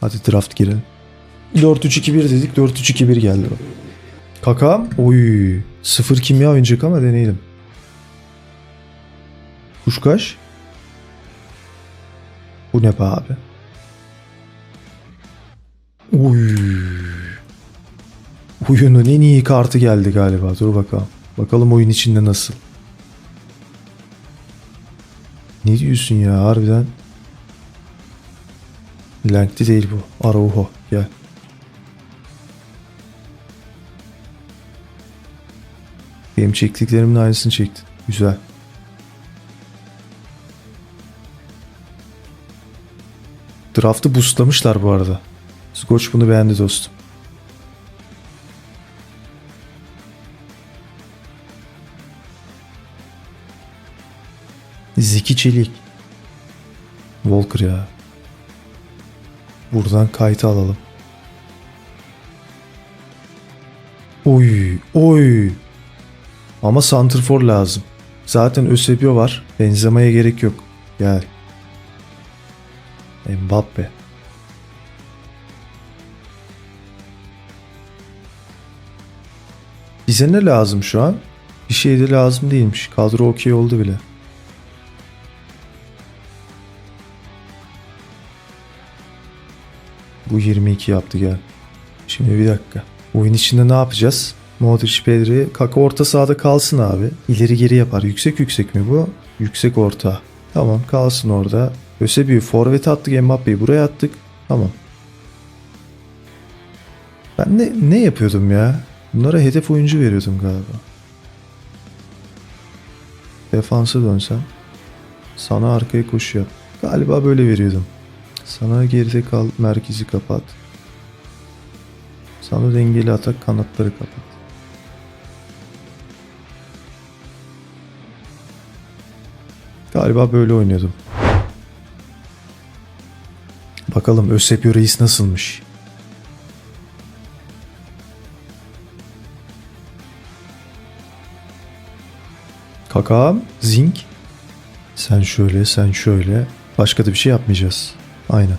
Hadi draft girelim. 4-3-2-1 dedik 4-3-2-1 geldi. bak. Kakam. Oy. Sıfır kimya oynayacak ama deneyelim. Kuşkaş. Bu ne be abi? Oy. Oyunun en iyi kartı geldi galiba. Dur bakalım. Bakalım oyun içinde nasıl. Ne diyorsun ya harbiden? Lankli değil bu. Araujo gel. Benim çektiklerimin aynısını çektin. Güzel. Draft'ı boostlamışlar bu arada. Scotch bunu beğendi dostum. Zeki Çelik. Walker ya. Buradan kayıtı alalım. Oy, oy. Ama Santrfor lazım. Zaten Ösebio var. Benzemeye gerek yok. Gel. Mbappe. Bize ne lazım şu an? Bir şey de lazım değilmiş. Kadro okey oldu bile. Bu 22 yaptı gel. Şimdi bir dakika. Oyun içinde ne yapacağız? Modric, Pedri, Kaka orta sahada kalsın abi. İleri geri yapar. Yüksek yüksek mi bu? Yüksek orta. Tamam kalsın orada. Ösebi'yi forvet attık Mbappe'yi buraya attık. Tamam. Ben ne, ne yapıyordum ya? Bunlara hedef oyuncu veriyordum galiba. Defansa dönsem. Sana arkaya koşu yap. Galiba böyle veriyordum. Sana geride kal, merkezi kapat. Sana dengeli atak, kanatları kapat. Galiba böyle oynuyordum. Bakalım Ösepio Reis nasılmış? Kakam, Zink. Sen şöyle, sen şöyle. Başka da bir şey yapmayacağız. Aynen.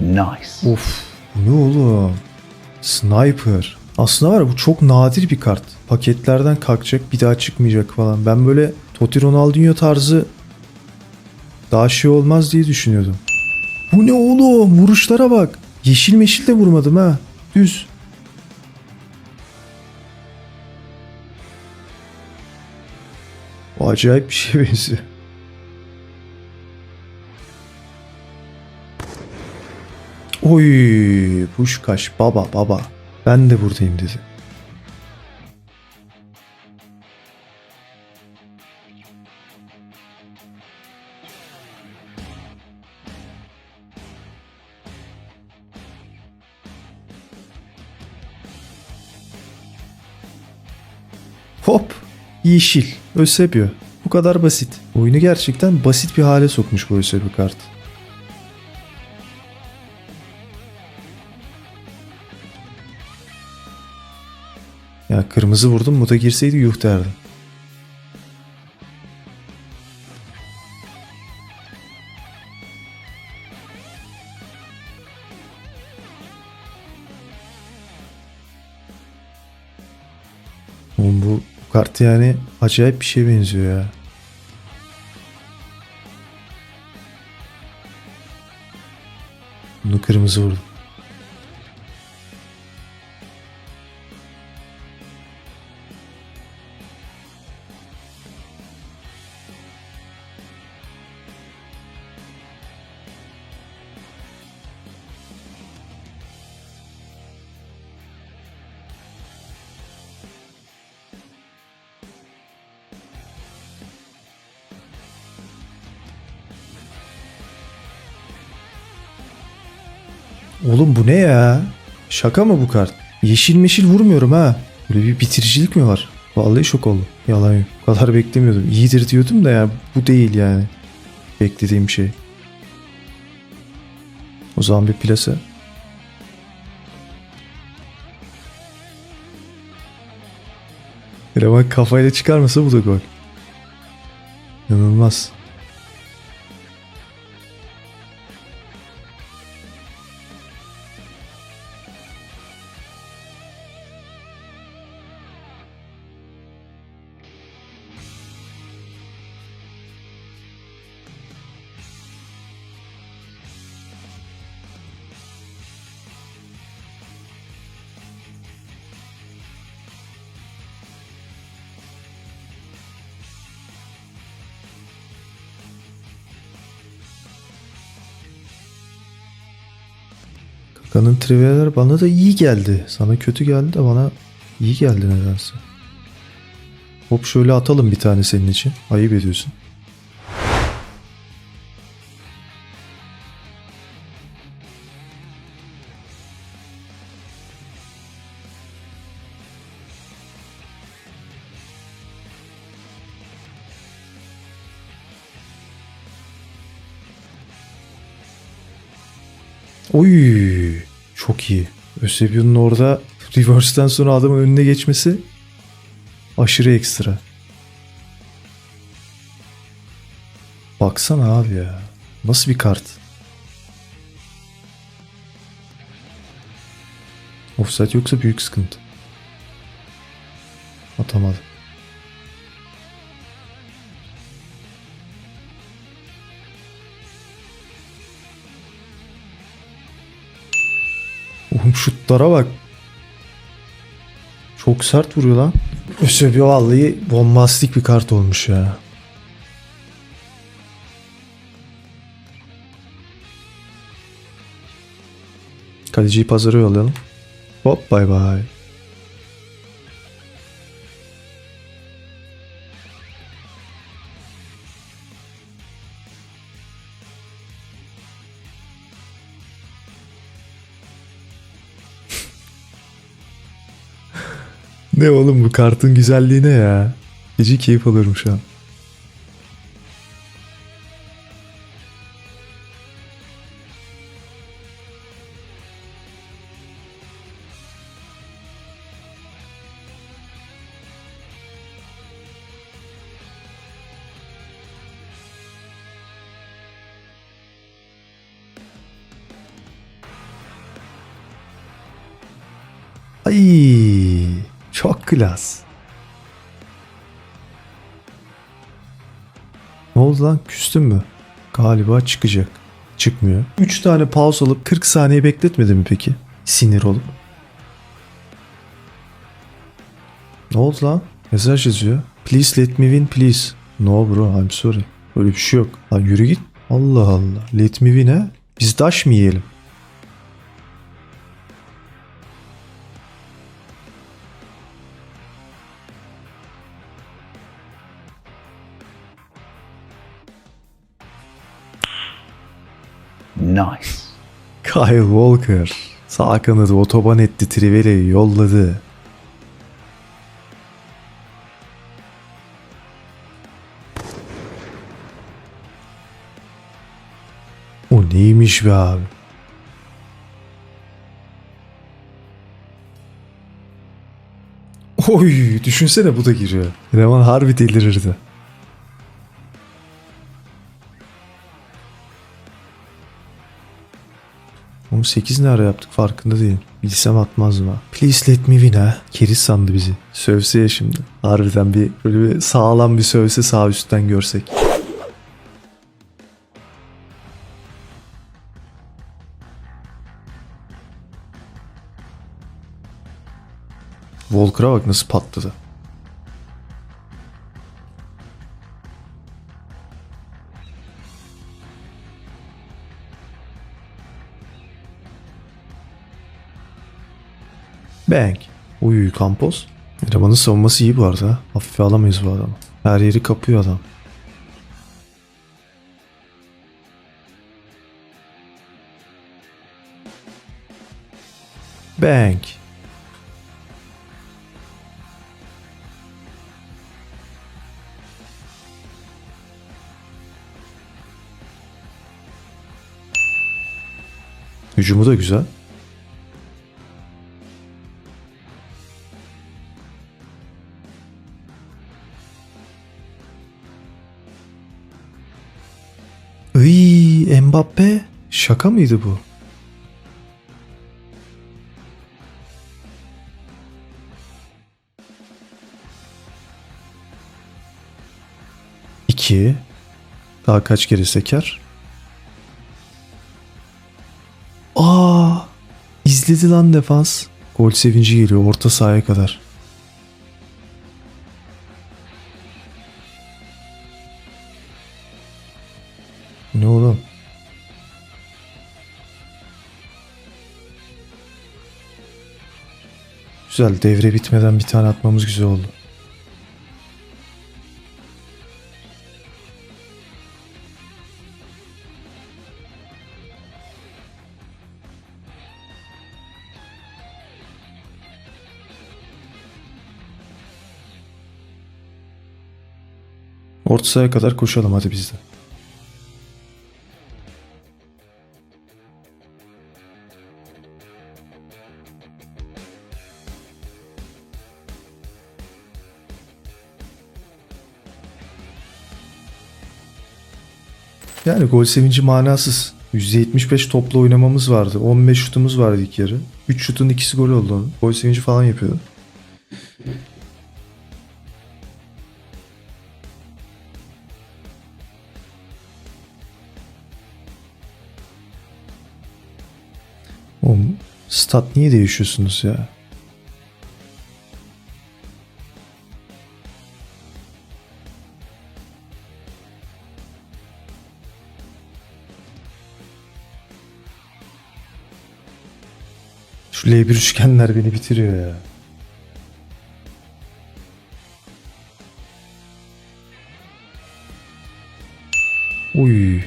Nice. Of. Bu ne oğlum? Sniper. Aslında var ya bu çok nadir bir kart. Paketlerden kalkacak bir daha çıkmayacak falan. Ben böyle Totti Ronaldinho tarzı daha şey olmaz diye düşünüyordum. Bu ne oğlum? Vuruşlara bak. Yeşil meşil de vurmadım ha. Düz. Acayip bir şey benziyor. Oy, Puşkaş baba baba. Ben de buradayım dedi. Hop, yeşil, Ösebio. Bu kadar basit. Oyunu gerçekten basit bir hale sokmuş bu Ösebio kart. Ya kırmızı vurdum mu da girseydi yuh derdim. Kart yani acayip bir şeye benziyor ya. Bunu kırmızı vurdum. Oğlum bu ne ya? Şaka mı bu kart? Yeşil meşil vurmuyorum ha. Böyle bir bitiricilik mi var? Vallahi şok oldum. Yalan yok. Bu kadar beklemiyordum. İyidir diyordum da ya bu değil yani. Beklediğim şey. O zaman bir plase. Eleman kafayla çıkarmasa bu da gol. İnanılmaz. Kaka'nın trivialar bana da iyi geldi. Sana kötü geldi de bana iyi geldi nedense. Hop şöyle atalım bir tane senin için. Ayıp ediyorsun. Oy çok iyi. Eusebio'nun orada reverse'den sonra adamın önüne geçmesi aşırı ekstra. Baksana abi ya. Nasıl bir kart? Offside yoksa büyük sıkıntı. Atamadı. Şutlara bak. Çok sert vuruyor lan. Eusebio vallahi bombastik bir kart olmuş ya. Kaleciyi pazara yollayalım. Hop bay bay. Ne oğlum bu kartın güzelliğine ya. Gece keyif alıyorum şu an. Ay, çok klas. Ne oldu lan? Küstün mü? Galiba çıkacak. Çıkmıyor. 3 tane pause alıp 40 saniye bekletmedi mi peki? Sinir olup. Ne oldu lan? Mesaj yazıyor. Please let me win please. No bro I'm sorry. Öyle bir şey yok. Lan yürü git. Allah Allah. Let me win ha? Biz daş mı yiyelim? Kyle Walker sağ kanadı otoban etti Triveli'yi yolladı. O neymiş be abi? Oy düşünsene bu da giriyor. Reman harbi delirirdi. Oğlum 8 ne ara yaptık farkında değilim. Bilsem atmazdım ha. Please let me win ha. Keriz sandı bizi. Sövse ya şimdi. Harbiden bir böyle bir sağlam bir sövse sağ üstten görsek. Volker'a bak nasıl patladı. Bang. Uy Campos. Elemanın savunması iyi bu arada. ha. Hafife alamayız bu adamı. Her yeri kapıyor adam. Bang. Hücumu da güzel. Mbappe şaka mıydı bu? İki. Daha kaç kere seker? Aa! İzledi lan defans. Gol sevinci geliyor orta sahaya kadar. Güzel devre bitmeden bir tane atmamız güzel oldu. Orta sahaya kadar koşalım hadi biz de. Yani gol sevinci manasız. %75 topla oynamamız vardı. 15 şutumuz vardı ilk yarı. 3 şutun ikisi gol oldu. Gol sevinci falan yapıyordu. Oğlum stat niye değişiyorsunuz ya? Şu L1 üçgenler beni bitiriyor ya. Uy.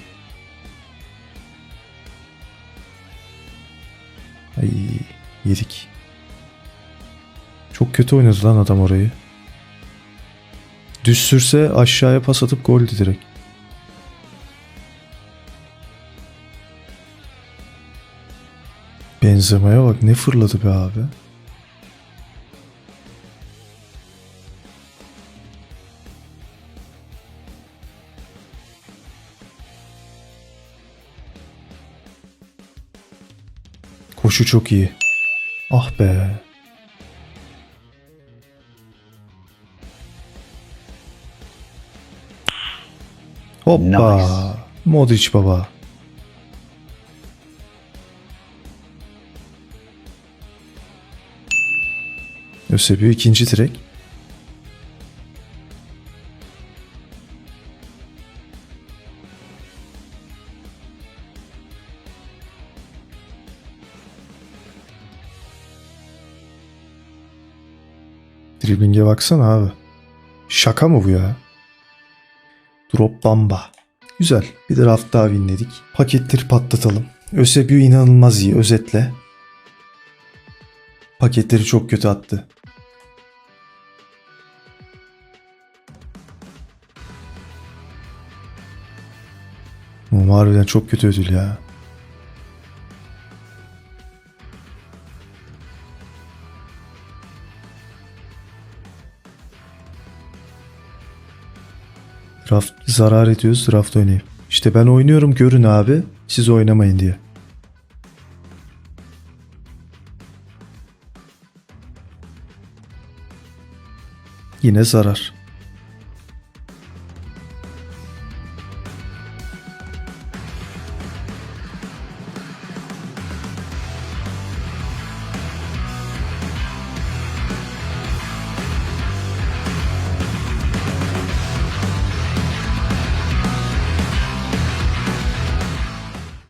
Ay yedik. Çok kötü oynadı lan adam orayı. Düz sürse aşağıya pas atıp goldü direkt. Benzemeye bak ne fırladı be abi. Koşu çok iyi. Ah be. Hoppa. Nice. Modric baba. Ösebiyor ikinci direk. Dribling'e baksana abi. Şaka mı bu ya? Drop bamba. Güzel. Bir draft daha winledik. Paketleri patlatalım. Ösebiyo inanılmaz iyi. Özetle. Paketleri çok kötü attı. Oğlum harbiden çok kötü ödül ya. Draft zarar ediyoruz draft oynayayım. İşte ben oynuyorum görün abi siz oynamayın diye. Yine zarar.